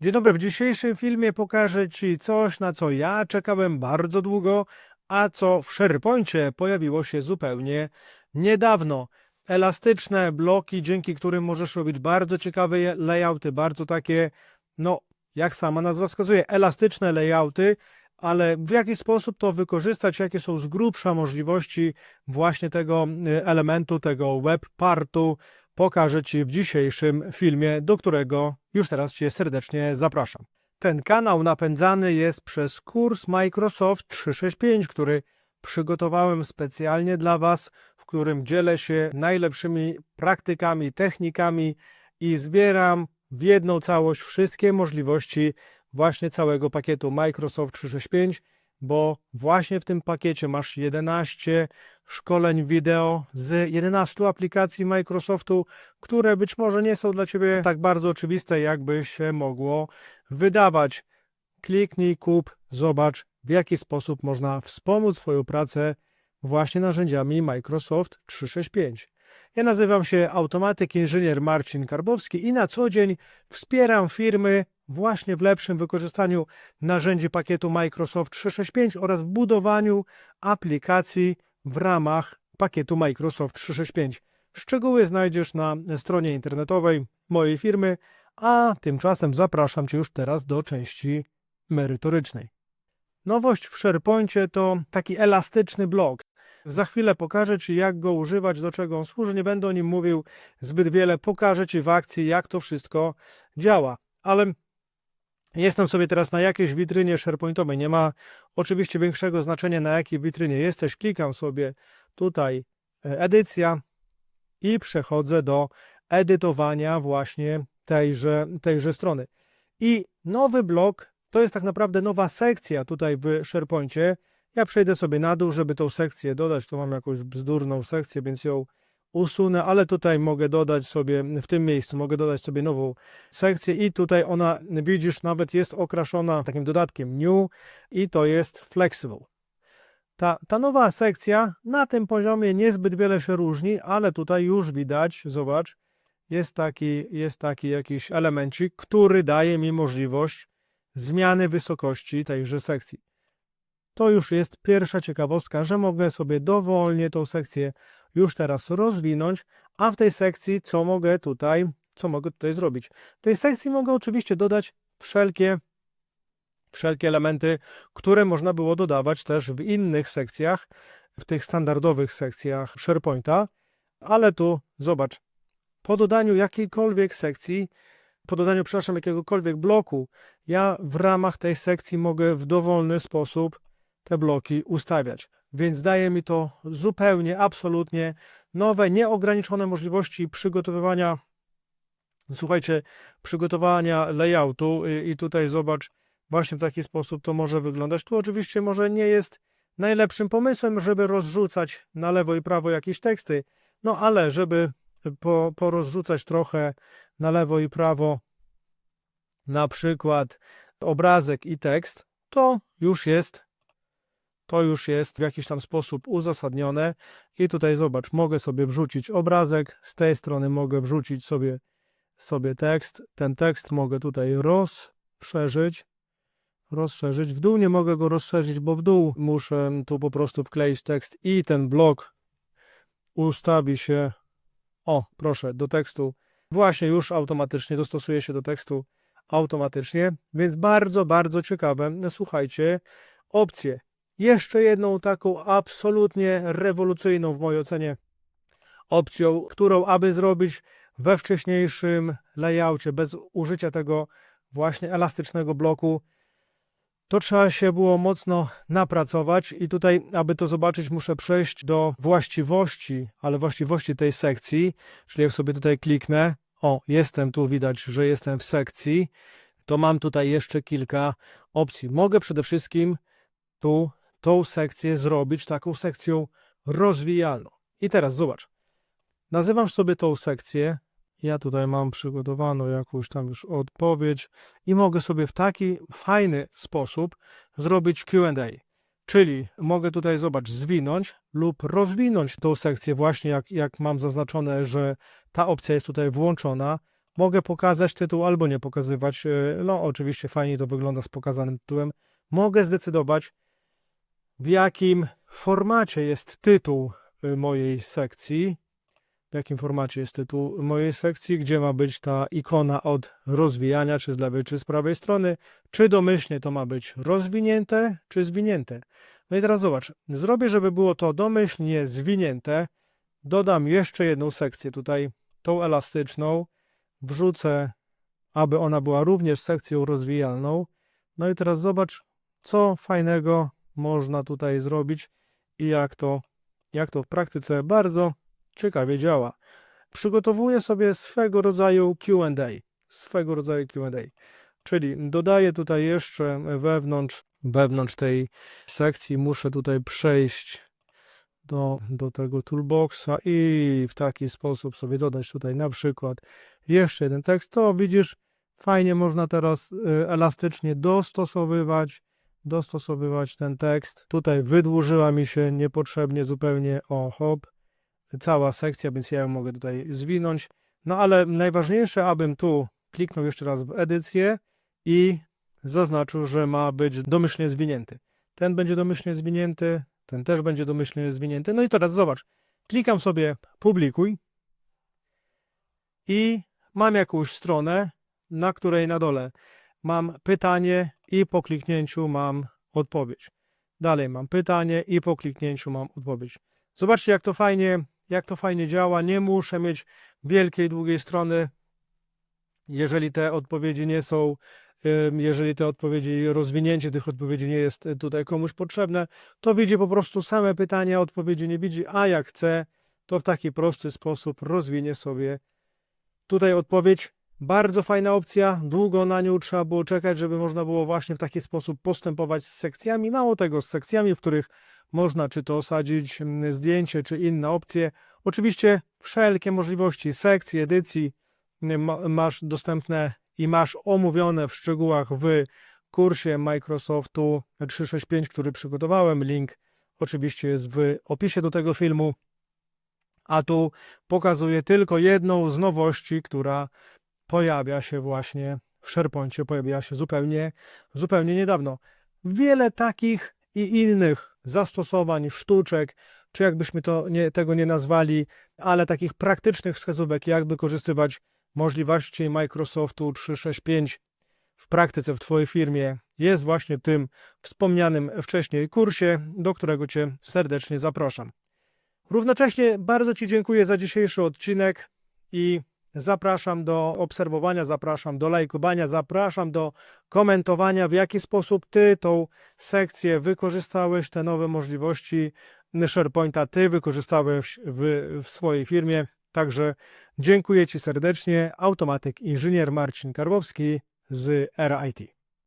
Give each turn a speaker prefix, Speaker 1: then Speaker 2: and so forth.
Speaker 1: Dzień dobry, w dzisiejszym filmie pokażę Ci coś, na co ja czekałem bardzo długo, a co w SharePoincie pojawiło się zupełnie niedawno. Elastyczne bloki, dzięki którym możesz robić bardzo ciekawe layouty, bardzo takie, no, jak sama nazwa wskazuje, elastyczne layouty, ale w jaki sposób to wykorzystać, jakie są z grubsza możliwości właśnie tego y, elementu, tego web partu, pokażę Ci w dzisiejszym filmie, do którego już teraz Cię serdecznie zapraszam. Ten kanał napędzany jest przez kurs Microsoft 365, który przygotowałem specjalnie dla Was, w którym dzielę się najlepszymi praktykami, technikami i zbieram w jedną całość wszystkie możliwości właśnie całego pakietu Microsoft 365, bo właśnie w tym pakiecie masz 11 szkoleń wideo z 11 aplikacji Microsoftu, które być może nie są dla Ciebie tak bardzo oczywiste, jakby się mogło wydawać. Kliknij, kup, zobacz, w jaki sposób można wspomóc swoją pracę właśnie narzędziami Microsoft 365. Ja nazywam się automatyk inżynier Marcin Karbowski i na co dzień wspieram firmy właśnie w lepszym wykorzystaniu narzędzi pakietu Microsoft 365 oraz w budowaniu aplikacji w ramach pakietu Microsoft 365. Szczegóły znajdziesz na stronie internetowej mojej firmy, a tymczasem zapraszam Cię już teraz do części merytorycznej. Nowość w SharePoincie to taki elastyczny blok. Za chwilę pokażę Ci, jak go używać, do czego on służy. Nie będę o nim mówił zbyt wiele. Pokażę Ci w akcji, jak to wszystko działa. Ale jestem sobie teraz na jakiejś witrynie SharePointowej. Nie ma oczywiście większego znaczenia, na jakiej witrynie jesteś. Klikam sobie tutaj e, edycja i przechodzę do edytowania właśnie tejże, tejże strony. I nowy blok to jest tak naprawdę nowa sekcja tutaj w SharePoincie. Ja przejdę sobie na dół, żeby tą sekcję dodać. Tu mam jakąś bzdurną sekcję, więc ją usunę, ale tutaj mogę dodać sobie, w tym miejscu mogę dodać sobie nową sekcję i tutaj ona, widzisz, nawet jest okraszona takim dodatkiem new i to jest flexible. Ta, ta nowa sekcja na tym poziomie niezbyt wiele się różni, ale tutaj już widać, zobacz, jest taki, jest taki jakiś elemencik, który daje mi możliwość zmiany wysokości tejże sekcji. To już jest pierwsza ciekawostka, że mogę sobie dowolnie tą sekcję już teraz rozwinąć, a w tej sekcji co mogę tutaj, co mogę tutaj zrobić? W tej sekcji mogę oczywiście dodać wszelkie wszelkie elementy, które można było dodawać też w innych sekcjach, w tych standardowych sekcjach SharePointa, ale tu zobacz, po dodaniu jakiejkolwiek sekcji, po dodaniu, przepraszam, jakiegokolwiek bloku, ja w ramach tej sekcji mogę w dowolny sposób te bloki ustawiać. Więc daje mi to zupełnie, absolutnie nowe, nieograniczone możliwości przygotowywania, słuchajcie, przygotowania layoutu i, tutaj zobacz, właśnie w taki sposób to może wyglądać. Tu oczywiście może nie jest najlepszym pomysłem, żeby rozrzucać na lewo i prawo jakieś teksty, no ale żeby po, porozrzucać trochę na lewo i prawo na przykład obrazek i tekst, to już jest to już jest w jakiś tam sposób uzasadnione i tutaj zobacz, mogę sobie wrzucić obrazek, z tej strony mogę wrzucić sobie, sobie tekst, ten tekst mogę tutaj rozszerzyć, rozszerzyć, w dół nie mogę go rozszerzyć, bo w dół muszę tu po prostu wkleić tekst i ten blok ustawi się, o proszę, do tekstu, właśnie już automatycznie dostosuje się do tekstu automatycznie, więc bardzo, bardzo ciekawe, słuchajcie, opcje. Jeszcze jedną taką absolutnie rewolucyjną w mojej ocenie opcją, którą aby zrobić we wcześniejszym layoutie bez użycia tego właśnie elastycznego bloku, to trzeba się było mocno napracować i tutaj, aby to zobaczyć, muszę przejść do właściwości, ale właściwości tej sekcji, czyli jak sobie tutaj kliknę, o, jestem tu, widać, że jestem w sekcji, to mam tutaj jeszcze kilka opcji. Mogę przede wszystkim tu tą sekcję zrobić taką sekcją rozwijalną. I teraz zobacz. Nazywam sobie tą sekcję. Ja tutaj mam przygotowaną jakąś tam już odpowiedź i mogę sobie w taki fajny sposób zrobić QA. Czyli mogę tutaj, zobacz, zwinąć lub rozwinąć tą sekcję, właśnie jak, jak mam zaznaczone, że ta opcja jest tutaj włączona. Mogę pokazać tytuł albo nie pokazywać. E, No, oczywiście fajnie to wygląda z pokazanym tytułem. Mogę zdecydować, w jakim formacie jest tytuł y, mojej sekcji. W jakim formacie jest tytuł mojej sekcji, gdzie ma być ta ikona od rozwijania, czy z lewej, czy z prawej strony, czy domyślnie to ma być rozwinięte, czy zwinięte. No i teraz zobacz, zrobię, żeby było to domyślnie zwinięte, dodam jeszcze jedną sekcję tutaj, tą elastyczną, wrzucę, aby ona była również sekcją rozwijalną. No i teraz zobacz, co fajnego można tutaj zrobić i jak to, jak to w praktyce bardzo ciekawie działa. Przygotowuję sobie swego rodzaju QA, swego rodzaju QA, czyli dodaję tutaj jeszcze wewnątrz, wewnątrz tej sekcji, muszę tutaj przejść do, do tego toolboxa i w taki sposób sobie dodać tutaj na przykład jeszcze jeden tekst. To widzisz, fajnie można teraz y, elastycznie dostosowywać dostosowywać ten tekst. Tutaj wydłużyła mi się niepotrzebnie zupełnie o hop cała sekcja, więc ja ją mogę tutaj zwinąć. No ale najważniejsze, abym tu kliknął jeszcze raz w edycję i zaznaczył, że ma być domyślnie zwinięty. Ten będzie domyślnie zwinięty, ten też będzie domyślnie zwinięty. No i teraz zobacz, klikam sobie publikuj i mam jakąś stronę, na której na dole mam pytanie i po kliknięciu mam odpowiedź. Dalej mam pytanie i po kliknięciu mam odpowiedź. Zobaczcie, jak to fajnie, jak to fajnie działa. Nie muszę mieć wielkiej, długiej strony. Jeżeli te odpowiedzi nie są, jeżeli te odpowiedzi, rozwinięcie tych odpowiedzi nie jest tutaj komuś potrzebne, to widzi po prostu same pytania, odpowiedzi nie widzi, a jak chce, to w taki prosty sposób rozwinie sobie tutaj odpowiedź bardzo fajna opcja, długo na nią trzeba było czekać, żeby można było właśnie w taki sposób postępować z sekcjami. Mało tego, z sekcjami, w których można czy to osadzić mm, zdjęcie, czy inne opcje. Oczywiście wszelkie możliwości sekcji, edycji mm, ma- masz dostępne i masz omówione w szczegółach w kursie Microsoftu 365, który przygotowałem. Link oczywiście jest w opisie do tego filmu. A tu pokazuję tylko jedną z nowości, która pojawia się właśnie w SharePoincie, pojawiła się zupełnie, zupełnie niedawno. Wiele takich i innych zastosowań, sztuczek, czy jakbyśmy to nie, tego nie nazwali, ale takich praktycznych wskazówek, jak wykorzystywać możliwości Microsoftu 365 w praktyce w Twojej firmie, jest właśnie tym wspomnianym wcześniej kursie, do którego Cię serdecznie zapraszam. Równocześnie bardzo Ci dziękuję za dzisiejszy odcinek i Zapraszam do obserwowania, zapraszam do lajkowania, zapraszam do komentowania, w jaki sposób Ty tą sekcję wykorzystałeś, te nowe możliwości SharePointa Ty wykorzystałeś w, w swojej firmie. Także dziękuję Ci serdecznie. Automatyk inżynier Marcin Karwowski z RIT.